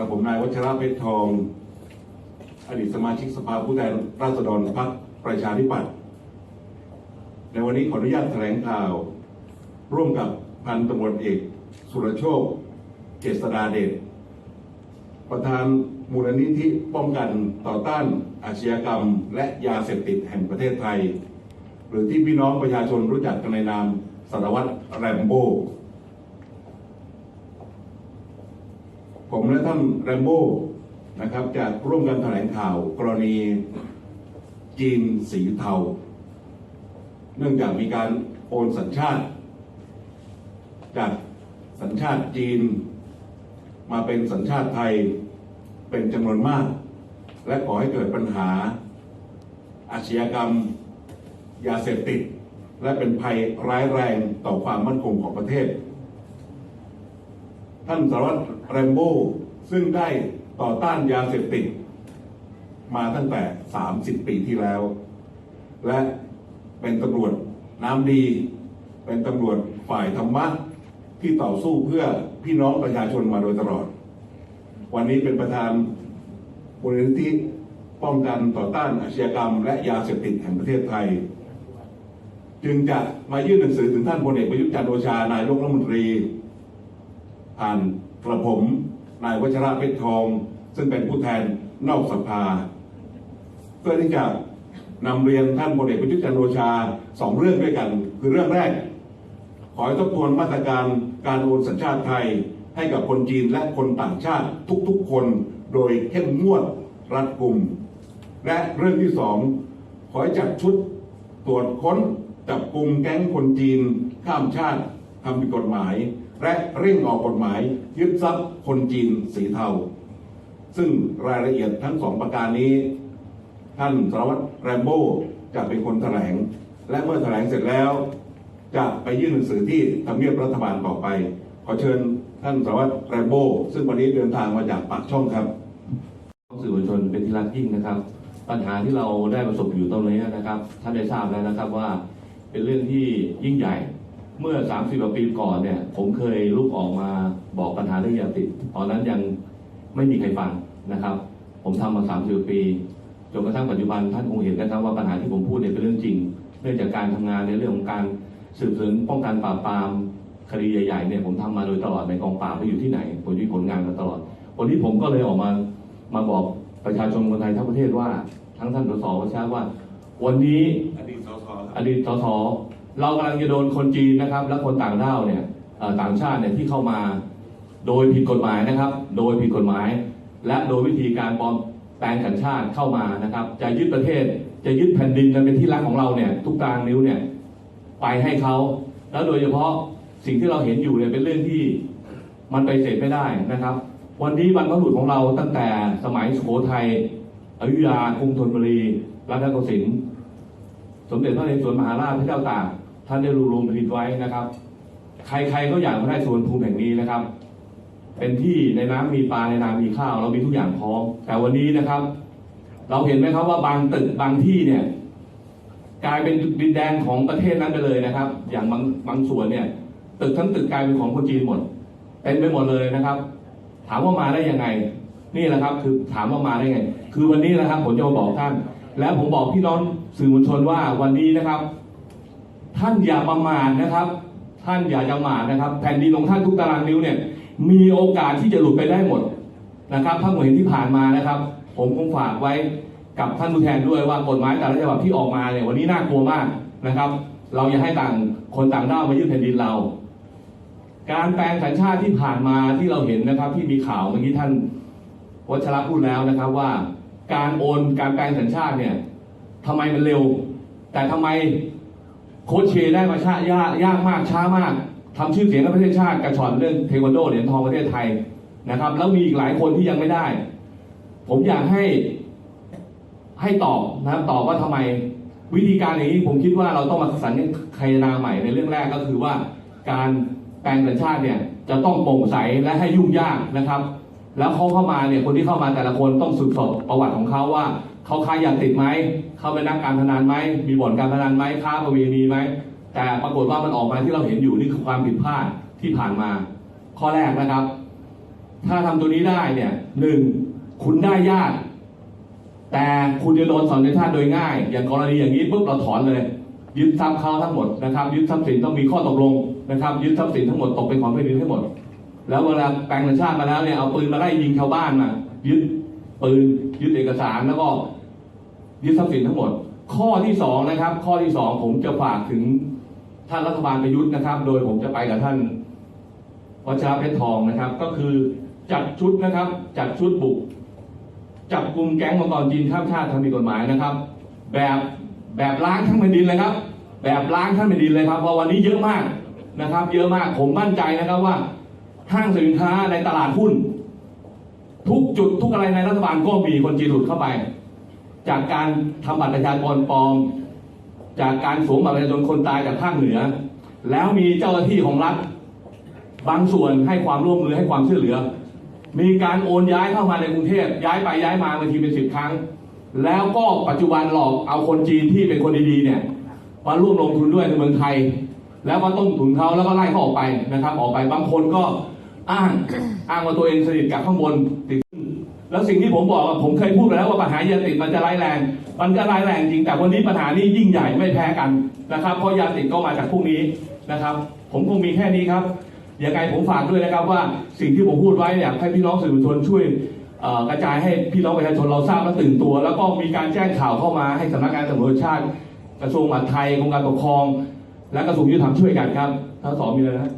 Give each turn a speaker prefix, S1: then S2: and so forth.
S1: ระผมนายวัชระเพชรทอง อดีตสมาชิกสภาผู้แทนราษฎรพรรคประชาธิปัตย์ในวันนี้ขออนุญาตแถลงข่าว ร่วมกับพันตำรวจเอก สุรโชค เจษดาเดชประธานมูลนิธิป้องกันต่อต้านอาชญากรรม และยาเสพติดแห่งประเทศไทย หรือที่พี่น้องประชาชนรู้จักกันในนามสารวัตรแรมโบ้ ผมและท่านแรมโบ้นะครับจะร่วมกันแถลงข่าวกรณีจีนสีเทา เนื่องจากมีการโอนสัญชาติ จากสัญชาติจีน มาเป็นสัญชาติไทยเป็นจำนวนมาก และก่อให้เกิดปัญหา อาชญากรรม ยาเสพติด และเป็นภัยร้ายแรงต่อความมั่นคงของประเทศ ท่านสารวัตรแรมโบ้ซึ่งได้ต่อต้านยาเสพติด มาตั้งแต่ 30 ปีที่แล้ว และเป็นตำรวจน้ำดี เป็นตำรวจฝ่ายธรรมะที่ต่อสู้เพื่อพี่น้องประชาชนมาโดยตลอด วันนี้เป็นประธานมูลนิธิป้องกันต่อต้านอาชญากรรม และยาเสพติดแห่งประเทศไทย จึงจะมายื่นหนังสือถึงท่านพลเอกประยุทธ์จันทร์โอชานายกรัฐมนตรี ผ่านกระผมนายวัชระเพชรทอง ซึ่งเป็นผู้แทนนอกสภา เพื่อที่จะนำเรียนท่านพลเอกประยุทธ์จันทร์โอชาสองเรื่องด้วยกัน คือเรื่องแรก ขอให้ทบทวนมาตรการการโอนสัญชาติไทย ให้กับคนจีนและคนต่างชาติทุกๆ คนโดยเข้มงวดรัดกุม และเรื่องที่สองขอให้จัดชุดตรวจค้นจับกลุ่มแก๊งคนจีนข้ามชาติทำผิดกฎหมาย และเร่งออกกฎหมายยึดทรัพย์คนจีนสีเทา ซึ่งรายละเอียดทั้งสองประการนี้ ท่านสารวัตรแรมโบ้จะเป็นคนแถลง และเมื่อแถลงเสร็จแล้ว จะไปยื่นหนังสือที่ทำเนียบรัฐบาลต่อไป ขอเชิญท่านสารวัตรแรมโบ้ซึ่งวันนี้เดินทางมาจากปากช่องครับ
S2: สื่อมวลชนเป็นที่รักยิ่งนะครับ ปัญหาที่เราได้ประสบอยู่ตรงนี้นะครับ ท่านได้ทราบแล้วนะครับว่าเป็นเรื่องที่ยิ่งใหญ่ เมื่อ 30กว่าปีก่อนเนี่ย ผมเคยลุกออกมาบอกปัญหาเรื่องยาติด ตอนนั้นยังไม่มีใครฟังนะครับ ผมทำมา30กว่าปีจนกระทั่งปัจจุบันท่านคงเห็นนะครับว่าปัญหาที่ผมพูดเนี่ยเป็นเรื่องจริง เนื่องจากการทำงานในเรื่องของการสืบสวนป้องกันปราบปรามคดีใหญ่ๆเนี่ยผมทำมาโดยตลอดในกองปราบไปอยู่ที่ไหนผมมีผลงานมาตลอดวันนี้ผมก็เลยออกมามาบอกประชาชนคนไทยทั้งประเทศว่า ทั้งท่านสสประชาว่า วันนี้
S1: อดีตสส
S2: อดีตสส เรากำลังจะโดนคนจีนนะครับ และคนต่างด้าวเนี่ยต่างชาติเนี่ยที่เข้ามา โดยผิดกฎหมายนะครับ โดยผิดกฎหมาย และโดยวิธีการปลอมแปลงสัญชาติเข้ามานะครับ จะยึดประเทศจะยึดแผ่นดินกันเป็นที่รักของเราเนี่ยทุกตารางนิ้วเนี่ยไปให้เขา แล้วโดยเฉพาะสิ่งที่เราเห็นอยู่เนี่ยเป็นเรื่องที่มันไปเสร็จไม่ได้นะครับ วันนี้บรรพบุรุษของเราตั้งแต่สมัยสุโขทัยอยุธยากรุงธนบุรีรัตนโกสินทร์สมเด็จพระนเรศวรมหาราชพระเจ้าตาก ท่านได้รวบรวมผลิตไว้นะครับ ใครๆก็อยากมาได้สวนภูมิแห่งนี้นะครับ เป็นที่ในน้ำมีปลาในนามีข้าวเรามีทุกอย่างพร้อมแต่วันนี้นะครับ เราเห็นไหมครับว่าบางตึกบางที่เนี่ย กลายเป็นดินแดนของประเทศนั้นไปเลยนะครับ อย่างบางบางส่วนเนี่ย ตึกทั้งตึกกลายเป็นของคนจีนหมดเต็มไปหมดเลยนะครับ ถามว่ามาได้ยังไง นี่แหละครับ คือถามว่ามาได้ไง คือวันนี้นะครับผมจะมาบอกท่าน แล้วผมบอกพี่น้องสื่อมวลชนว่าวันนี้นะครับ ท่านอย่าประมาทนะครับ ท่านอย่าประมาทนะครับ แผ่นดินของท่านทุกตารางนิ้วเนี่ย มีโอกาสที่จะหลุดไปได้หมดนะครับถ้าเหมือนที่ผ่านมานะครับ ผมคงฝากไว้กับท่านผู้แทนด้วยว่ากฎหมายแต่ละฉบับที่ออกมาเนี่ยวันนี้น่ากลัวมากนะครับ เราอย่าให้ต่างคนต่างด้าวมายึดแผ่นดินเรา การแปลงสัญชาติที่ผ่านมาที่เราเห็นนะครับ ที่มีข่าวเมื่อกี้ท่านวัชระพูดแล้วนะครับว่า การโอนการแปลงสัญชาติเนี่ยทำไมมันเร็ว แต่ทำไม โค้ชเชได้มาช้ายากยากมากช้ามากทำชื่อเสียงกับประเทศชาติกระชอนเรื่องเทควันโดเหรียญทองประเทศไทยนะครับ แล้วมีอีกหลายคนที่ยังไม่ได้ ผมอยากให้ให้ตอบนะครับตอบว่าทำไมวิธีการอย่างนี้ผมคิดว่าเราต้องมาสัญญาใหม่ในเรื่องแรกก็คือว่า การแปลงสัญชาติเนี่ยจะต้องโปร่งใสและให้ยุ่งยากนะครับ แล้วเขาเข้ามาเนี่ยคนที่เข้ามาแต่ละคนต้องสืบสอบประวัติของเขาว่า เขาค้ายาติดไหม เขาเป็นนักการพนันไหม มีบ่อนการพนันไหม ค้าประเวณีไหม แต่ปรากฏว่ามันออกมาที่เราเห็นอยู่นี่คือความผิดพลาดที่ผ่านมา ข้อแรกนะครับ ถ้าทำตัวนี้ได้เนี่ยหนึ่งคุณได้ญาติ แต่คุณจะโดนสอนในท่าโดยง่าย อย่างกรณีอย่างนี้ปุ๊บเราถอนเลย ยึดทรัพย์เขาทั้งหมดนะครับ ยึดทรัพย์สินต้องมีข้อตกลงนะครับ ยึดทรัพย์สินทั้งหมดตกเป็นของแผ่นดินทั้งหมด แล้วเวลาแปลงสัญชาติมาแล้วเนี่ยเอาปืนมาไล่ยิงชาวบ้านมายึด ปืนยึดเอกสารแล้วก็ยึดทรัพย์สินทั้งหมด ข้อที่สองนะครับ ข้อที่สองผมจะฝากถึงท่านรัฐบาลประยุทธ์นะครับ โดยผมจะไปกับท่านวัชระเพชรทองนะครับ ก็คือจัดชุดนะครับ จัดชุดบุก จับกลุ่มแก๊งมังกรจีนข้ามชาติทำผิดกฎหมายนะครับ แบบแบบล้างทั้งแผ่นดินเลยครับ แบบล้างทั้งแผ่นดินเลยครับเพราะวันนี้เยอะมากนะครับ เยอะมากผมมั่นใจนะครับว่าห้างสินค้าในตลาดหุ้น ทุกจุดทุกอะไรในรัฐบาลก็มีคนจีนหลุดเข้าไป จากการทำบัตรประชาชนปลอม จากการสวมบัตรประชาชนคนตายจากภาคเหนือ แล้วมีเจ้าหน้าที่ของรัฐบางส่วนให้ความร่วมมือให้ความช่วยเหลือ มีการโอนย้ายเข้ามาในกรุงเทพย้ายไปย้ายมาบางทีเป็นสิบครั้ง แล้วก็ปัจจุบันหลอกเอาคนจีนที่เป็นคนดีๆเนี่ยมาร่วมลงทุนด้วยในเมืองไทย แล้วก็ต้มถุนเขาแล้วก็ไล่เขาออกไปนะครับ ออกไปบางคนก็ อ้าง อ้างว่าตัวเองสนิทกับข้างบนติดแล้วสิ่งที่ผมบอกว่าผมเคยพูดไปแล้วว่าปัญหายาเสพติดมันจะร้ายแรง มันก็ร้ายแรงจริงแต่วันนี้ปัญหานี้ยิ่งใหญ่ไม่แพ้กันนะครับ เพราะยาเสพติดก็มาจากพวกนี้นะครับ ผมคงมีแค่นี้ครับยังไงผมฝากด้วยนะครับว่าสิ่งที่ผมพูดไว้เนี่ยให้พี่น้องสื่อมวลชนช่วยเอ่อกระจายให้พี่น้องประชาชนเราทราบและตื่นตัว แล้วก็มีการแจ้งข่าวเข้ามาให้สำนักงานตำรวจแห่งชาติ กระทรวงมหาดไทยกรมการปกครอง และกระทรวงยุติธรรมช่วยกันครับทั้งสองมีอะไรนะ